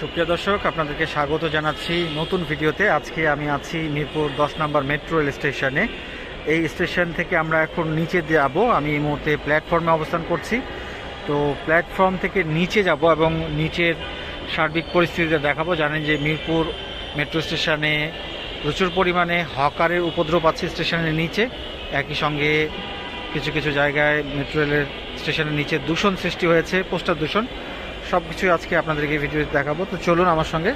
সুপ্রিয় দর্শক, আপনাদেরকে স্বাগত জানাচ্ছি নতুন ভিডিওতে। আজকে আমি আছি মিরপুর দশ নম্বর মেট্রো রেল স্টেশনে। এই স্টেশন থেকে আমরা এখন নিচে যাব। আমি এই মুহূর্তে প্ল্যাটফর্মে অবস্থান করছি। তো প্ল্যাটফর্ম থেকে নিচে যাব এবং নিচের সার্বিক পরিস্থিতিতে দেখাবো। জানেন যে মিরপুর মেট্রো স্টেশনে প্রচুর পরিমাণে হকারের উপদ্রব আছে স্টেশনের নিচে। একই সঙ্গে কিছু কিছু জায়গায় মেট্রো রেলের স্টেশনের নিচে দূষণ সৃষ্টি হয়েছে, পোস্টার দূষণ। সব কিছুই আজকে আপনাদেরকে ভিডিওতে দেখাবো। তো চলুন আমার সঙ্গে।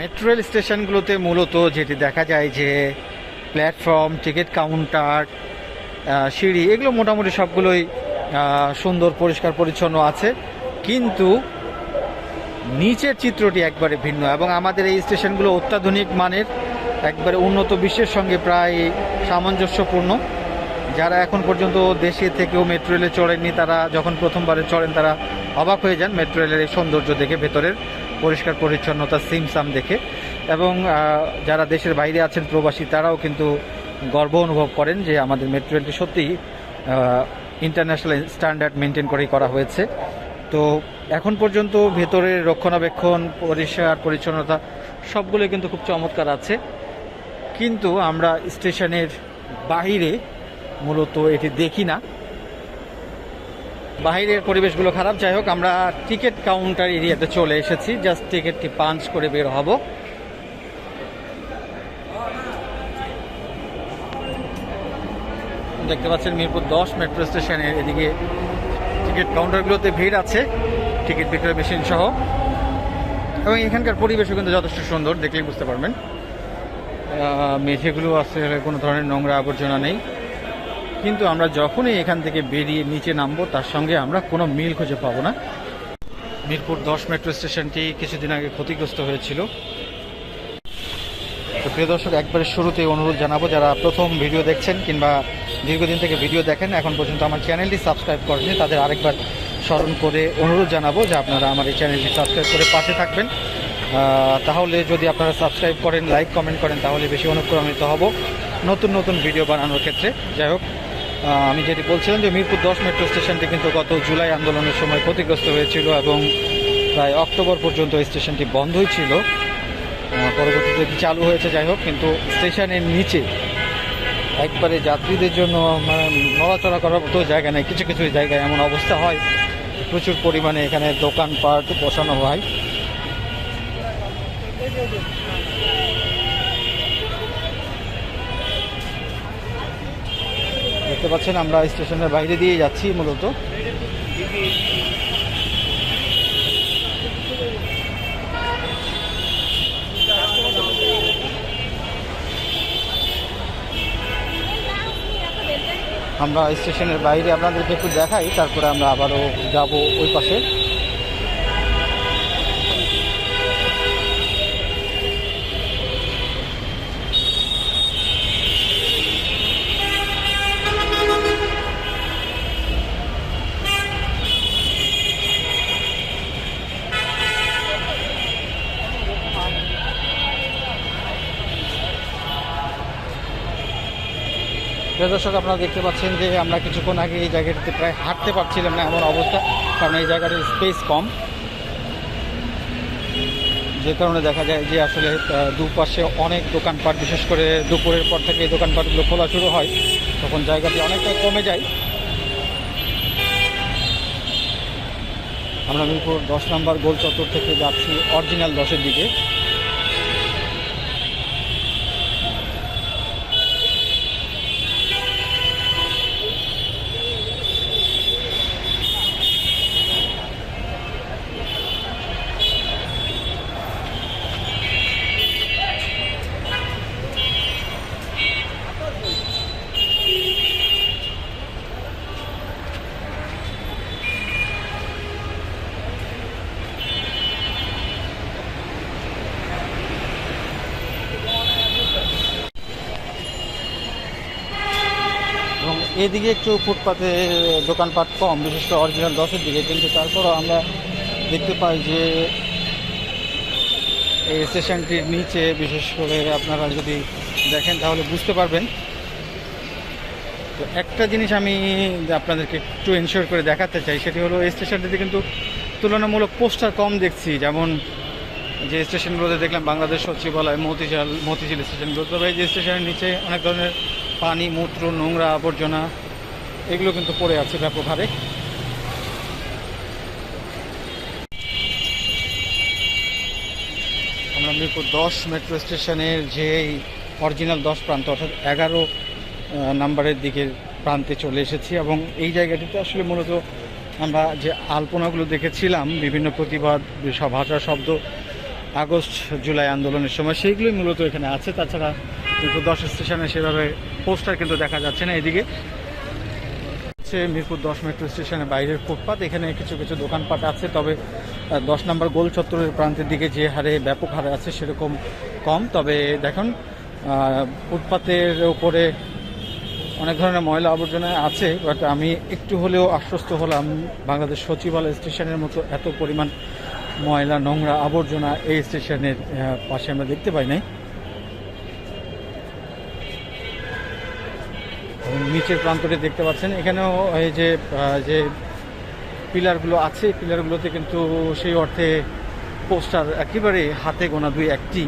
মেট্রো রেল স্টেশনগুলোতে মূলত যেটি দেখা যায় যে প্ল্যাটফর্ম টিকিট কাউন্টার সিঁড়ি, এগুলো মোটামুটি সবগুলোই সুন্দর, পরিষ্কার, পরিচ্ছন্ন আছে। কিন্তু নিচের চিত্রটি একবারে ভিন্ন এবং আমাদের এই স্টেশনগুলো অত্যাধুনিক মানের, একবারে উন্নত বিশ্বের সঙ্গে প্রায় সামঞ্জস্যপূর্ণ। যারা এখন পর্যন্ত দেশে থেকেও মেট্রো রেলে চড়েননি, তারা যখন প্রথমবারে চড়েন, তারা অবাক হয়ে যান মেট্রো রেলের এই সৌন্দর্য দেখে, ভেতরের পরিষ্কার পরিচ্ছন্নতা, সিমসাম দেখে। এবং যারা দেশের বাইরে আছেন প্রবাসী, তারাও কিন্তু গর্ব অনুভব করেন যে আমাদের মেট্রো রেলটি সত্যিই ইন্টারন্যাশনাল স্ট্যান্ডার্ড মেনটেন করেই করা হয়েছে। তো, এখন পর্যন্ত ভেতরের রক্ষণাবেক্ষণ, পরিষ্কার পরিচ্ছন্নতা সবগুলো কিন্তু খুব চমৎকার আছে। কিন্তু আমরা স্টেশনের বাহিরে মূলত এটি দেখি না। বাহিরের পরিবেশগুলো খারাপ। যাই হোক, আমরা টিকিট কাউন্টার এরিয়াতে চলে এসেছি। জাস্ট টিকিটটি পাঞ্চ করে বের হব। দেখতে পাচ্ছেন মিরপুর দশ মেট্রো স্টেশনের এদিকে টিকিট কাউন্টারগুলোতে ভিড় আছে, টিকিট বিক্রয় মেশিন সহ। এবং এখানকার পরিবেশও কিন্তু যথেষ্ট সুন্দর, দেখলেই বুঝতে পারবেন। মেঝেগুলো আছে, কোনো ধরনের নোংরা আবর্জনা নেই। কিন্তু আমরা যখনই এখান থেকে বেরিয়ে নিচে নামবো, তার সঙ্গে আমরা কোনো মিল খুঁজে পাবো না। মিরপুর দশ মেট্রো স্টেশনটি কিছুদিন আগে ক্ষতিগ্রস্ত হয়েছিল। তো প্রিয় দর্শক, একবারে শুরুতেই অনুরোধ জানাব, যারা প্রথম ভিডিও দেখছেন কিংবা দীর্ঘদিন থেকে ভিডিও দেখেন, এখন পর্যন্ত আমার চ্যানেলটি সাবস্ক্রাইব করেনি তাদের আরেকবার স্মরণ করে অনুরোধ জানাব যে আপনারা আমার এই চ্যানেলটি সাবস্ক্রাইব করে পাশে থাকবেন। তাহলে যদি আপনারা সাবস্ক্রাইব করেন, লাইক, কমেন্ট করেন, তাহলে বেশি অনুপ্রাণিত হব। নতুন নতুন ভিডিও বানানোর ক্ষেত্রে। যাই হোক আমি যেটি বলছিলাম যে মিরপুর দশ মেট্রো স্টেশনটি কিন্তু গত জুলাই আন্দোলনের সময় ক্ষতিগ্রস্ত হয়েছিল এবং প্রায় অক্টোবর পর্যন্ত স্টেশনটি বন্ধই ছিল। পরবর্তীতে চালু হয়েছে, যাই হোক, কিন্তু স্টেশনের নিচে একবারে যাত্রীদের জন্য মানে নড়াচড়া করার মতো জায়গা নেই। কিছু কিছু জায়গায় এমন অবস্থা হয়, প্রচুর পরিমাণে এখানে দোকানপাট বসানো হয়। দেখতে পাচ্ছেন, আমরা স্টেশনের বাইরে দিয়ে যাচ্ছি মূলত। আমরা স্টেশনের বাইরে আপনাদেরকে একটু দেখাই, তারপরে আমরা আবারও যাব ওই পাশে। প্রিয় দর্শক, আপনারা দেখতে পাচ্ছেন যে আমরা কিছুক্ষণ আগে এই জায়গাটিতে প্রায় হাঁটতে পারছিলাম না এমন অবস্থা, কারণ এই জায়গাটির স্পেস কম। যে কারণে দেখা যায় যে আসলে দুপাশে অনেক দোকানপাট, বিশেষ করে দুপুরের পর থেকে এই দোকানপাটগুলো খোলা শুরু হয়, তখন জায়গাটি অনেকটা কমে যায়। আমরা মিরপুর দশ নম্বর গোল চত্বর থেকে যাচ্ছি অরিজিনাল দশের দিকে। এদিকে একটু ফুটপাতে দোকানপাট কম, বিশেষ করে অরিজিনাল দশের দিকে। কিন্তু তারপরও আমরা দেখতে পাই যে এই স্টেশনটির নিচে, বিশেষ করে আপনারা যদি দেখেন তাহলে বুঝতে পারবেন। তো একটা জিনিস আমি আপনাদেরকে একটু এনশিওর করে দেখাতে চাই, সেটি হলো এই স্টেশনটিতে কিন্তু তুলনামূলক পোস্টার কম দেখছি। যেমন যে স্টেশনগুলোতে দেখলাম বাংলাদেশ সচিবালয়, মতিঝাল, মতিঝিল স্টেশনগুলো। তবে এই যে স্টেশনের নিচে অনেক ধরনের পানি, মূত্র, নোংরা আবর্জনা, এগুলো কিন্তু পড়ে আছে ব্যাপক হারে আমরা মিরপুর দশ মেট্রো স্টেশনের যে অরিজিনাল দশ প্রান্ত, অর্থাৎ এগারো নাম্বারের দিকের প্রান্তে চলে এসেছি এবং এই জায়গাটিতে আসলে মূলত আমরা যে আলপনাগুলো দেখেছিলাম, বিভিন্ন প্রতিবাদ ভাষা শব্দ আগস্ট, জুলাই আন্দোলনের সময়, সেইগুলোই মূলত এখানে আছে। তাছাড়া মিরপুর দশ স্টেশনে সেভাবে পোস্টার কিন্তু দেখা যাচ্ছে না এদিকে। হচ্ছে মিরপুর দশ মেট্রো স্টেশনের বাইরের ফুটপাত, এখানে কিছু কিছু দোকানপাট আছে, তবে দশ নম্বর গোল চত্বরের প্রান্তের দিকে যে হারে ব্যাপক হারে আছে সেরকম কম। তবে দেখুন ফুটপাতের উপরে অনেক ধরনের ময়লা আবর্জনা আছে বাট আমি একটু হলেও আশ্বস্ত হলাম, বাংলাদেশ সচিবালয় স্টেশনের মতো এত পরিমাণ ময়লা, নোংরা আবর্জনা এই স্টেশনের পাশে আমরা দেখতে পাই নাই। নিচের প্রান্তটি দেখতে পাচ্ছেন। এখানেও এই যে যে পিলারগুলো আছে পিলারগুলোতে কিন্তু সেই অর্থে পোস্টার একেবারে হাতে গোনা দুই একটি।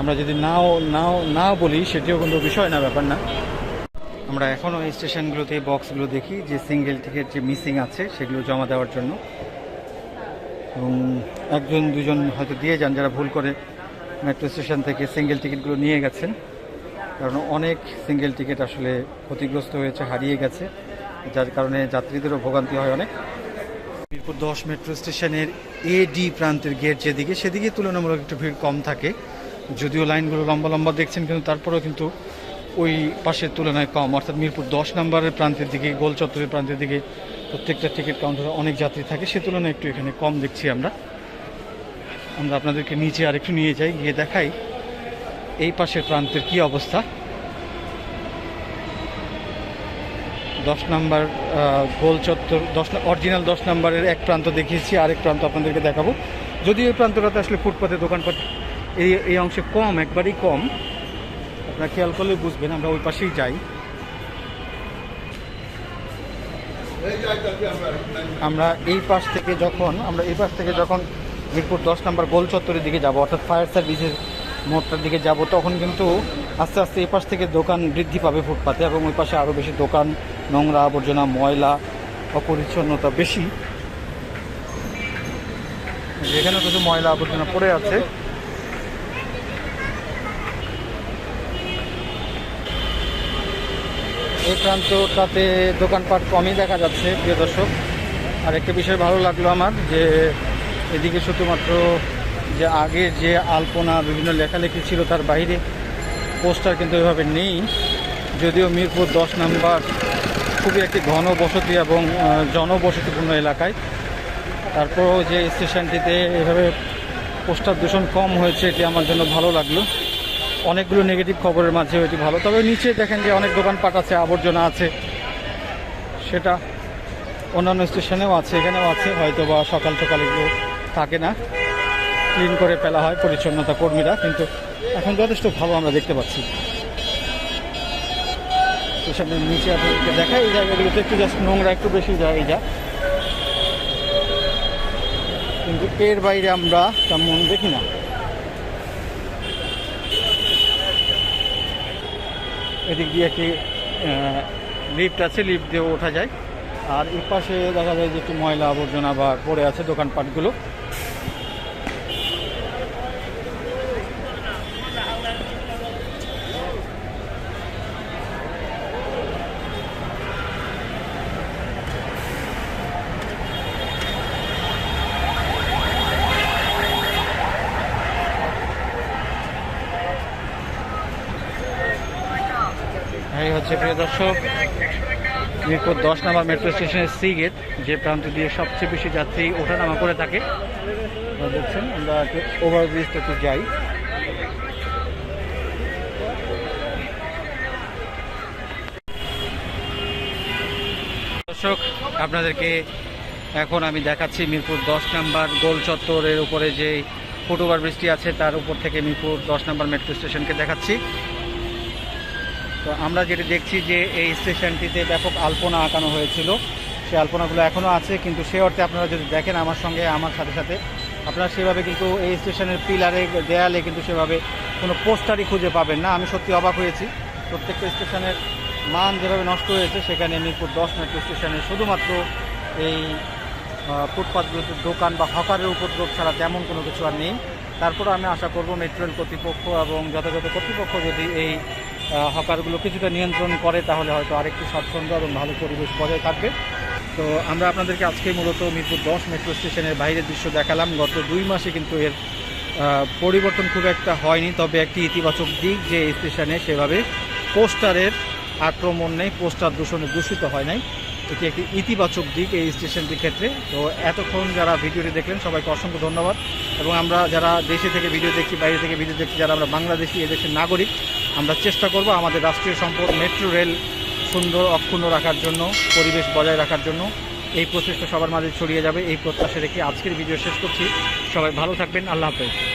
আমরা যদি নাও নাও, না বলি, সেটিও কিন্তু বিষয় না, ব্যাপার না। আমরা এখনও এই স্টেশনগুলোতে বক্সগুলো দেখি, যে সিঙ্গেল টিকিট যে মিসিং আছে, সেগুলো জমা দেওয়ার জন্য। এবং একজন, দুজন হয়তো দিয়ে যান, যারা ভুল করে মেট্রো স্টেশন থেকে সিঙ্গেল টিকিটগুলো নিয়ে গেছেন। কারণ অনেক সিঙ্গেল টিকিট আসলে ক্ষতিগ্রস্ত হয়েছে, হারিয়ে গেছে, যার কারণে যাত্রীদেরও ভোগান্তি হয় অনেক। মিরপুর দশ মেট্রো স্টেশনের এ ডি প্রান্তের গেট যেদিকে, সেদিকে তুলনামূলক একটু ভিড় কম থাকে। যদিও লাইনগুলো লম্বা লম্বা দেখছেন, কিন্তু তারপরেও কিন্তু ওই পাশের তুলনায় কম। অর্থাৎ মিরপুর দশ নম্বরের প্রান্তের দিকে, গোল চত্বরের প্রান্তের দিকে প্রত্যেকটা টিকিট কাউন্টারে অনেক যাত্রী থাকে। সে তুলনায় একটু এখানে কম দেখছি আমরা। আমরা আপনাদেরকে নিচে আরেকটু নিয়ে যাই, গিয়ে দেখাই। এই পাশের প্রান্তের কি অবস্থা? দশ নাম্বার গোল চত্বর, দশ অরিজিনাল দশ নাম্বারের এক প্রান্ত দেখিয়েছি, আরেক প্রান্ত আপনাদেরকে দেখাবো। যদিও এই প্রান্তটাতে আসলে ফুটপাতে দোকানপাট এই এই অংশে কম, একবারই কম। আপনারা খেয়াল করলে বুঝবেন, আমরা ওই পাশেই যাই। আমরা এই পাশ থেকে যখন, আমরা এই পাশ থেকে যখন মিরপুর দশ নম্বর গোল চত্বরের দিকে যাব, অর্থাৎ ফায়ার সার্ভিসের মোড়টার দিকে যাব, তখন কিন্তু আস্তে আস্তে এই পাশ থেকে দোকান বৃদ্ধি পাবে ফুটপাতে এবং ওই পাশে আরও বেশি দোকান, নোংরা আবর্জনা, ময়লা, অপরিচ্ছন্নতা বেশি। যেখানে কিছু ময়লা আবর্জনা পড়ে আছে। এই প্রান্তটাতে দোকানপাট কমই দেখা যাচ্ছে, প্রিয় দর্শক। আর একটা বিষয় ভালো লাগল আমার যে এদিকে শুধুমাত্র যে আগে যে আলপনা, বিভিন্ন লেখালেখি ছিল তার বাইরে পোস্টার কিন্তু এভাবে নেই। যদিও মিরপুর দশ নাম্বার খুবই একটি ঘন বসতি এবং জনবসতিপূর্ণ এলাকায়। তারপরও যে স্টেশনটিতে এভাবে পোস্টার দূষণ কম হয়েছে, এটি আমার জন্য ভালো লাগল। অনেকগুলো নেগেটিভ খবরের মাঝে এটি ভালো। তবে নিচে দেখেন যে অনেক দোকানপাট আছে, আবর্জনা আছে। সেটা অন্যান্য স্টেশনেও আছে, এখানেও আছে হয়তো বা সকাল সকাল এগুলো থাকে না। ক্লিন করে ফেলা হয় পরিচ্ছন্নতা কর্মীরা, কিন্তু এখন যথেষ্ট ভালো আমরা দেখতে পাচ্ছি। স্টেশনের নিচে আপনাদেরকে দেখায় এই জায়গাগুলোতে একটু জাস্ট নোংরা একটু বেশি যায়, এই যা। কিন্তু এর বাইরে আমরা তেমন দেখি না। এদিক দিয়ে একটি লিফট আছে লিফট দিয়ে ওঠা যায়। আর এর পাশে দেখা যায় যে একটু ময়লা আবর্জনা বা পড়ে আছে দোকানপাটগুলো এই হচ্ছে প্রিয় দর্শক, মিরপুর দশ নম্বর মেট্রো স্টেশনের সি গেট যে প্রান্ত দিয়ে সবচেয়ে বেশি যাত্রী ওঠানামা করে থাকে। দেখছেন, আমরা ওভারব্রিজটাতে যাই। দর্শক, আপনাদেরকে এখন আমি দেখাচ্ছি মিরপুর দশ নম্বর গোল চত্বরের উপরে যে ফুটওভার ব্রিজটি আছে, তার উপর থেকে মিরপুর দশ নম্বর মেট্রো স্টেশনকে দেখাচ্ছি। তো আমরা যেটা দেখছি যে এই স্টেশনটিতে ব্যাপক আলপনা আঁকানো হয়েছিল। সেই আলপনাগুলো এখনও আছে, কিন্তু সে অর্থে আপনারা যদি দেখেন আমার সঙ্গে, আমার সাথে সাথে, আপনারা সেভাবে কিন্তু এই স্টেশনের পিলারে, দেয়ালে কিন্তু সেভাবে কোনো পোস্টারই খুঁজে পাবেন না। আমি সত্যি অবাক হয়েছি। প্রত্যেকটা স্টেশনের মান যেভাবে নষ্ট হয়েছে, সেখানে মিরপুর দশ মেট্রো স্টেশনে শুধুমাত্র এই ফুটপাথগুলোতে দোকান বা হকারের উপদ্রব ছাড়া তেমন কোনো কিছু আর নেই। তারপরে আমি আশা করব মেট্রো রেল কর্তৃপক্ষ এবং যথাযথ কর্তৃপক্ষ যদি এই হকারগুলো কিছুটা নিয়ন্ত্রণ করে, তাহলে হয়তো আরেকটু স্বাচ্ছন্দ্য এবং ভালো পরিবেশ বজায় থাকবে। তো আমরা আপনাদেরকে আজকে মূলত মিরপুর দশ মেট্রো স্টেশনের বাইরের দৃশ্য দেখালাম। গত দুই মাসে কিন্তু এর পরিবর্তন খুব একটা হয়নি, তবে একটি ইতিবাচক দিক যে স্টেশনে সেভাবে পোস্টারের আক্রমণ নেই, পোস্টার দূষণে দূষিত হয় নাই। এটি একটি ইতিবাচক দিক এই স্টেশনটির ক্ষেত্রে। তো এতক্ষণ যারা ভিডিওটি দেখলেন, সবাইকে অসংখ্য ধন্যবাদ। এবং আমরা যারা দেশে থেকে ভিডিও দেখছি, বাইরে থেকে ভিডিও দেখছি, যারা আমরা বাংলাদেশি, এদেশের নাগরিক আমরা চেষ্টা করব আমাদের রাষ্ট্রীয় সম্পদ, মেট্রো, রেল সুন্দর, অক্ষুণ্ণ রাখার জন্য, পরিবেশ বজায় রাখার জন্য। এই প্রচেষ্টা সবার মাঝে ছড়িয়ে যাবে, এই প্রত্যাশা রেখে আজকের ভিডিও শেষ করছি। সবাই ভালো থাকবেন, আল্লাহ হাফেজ।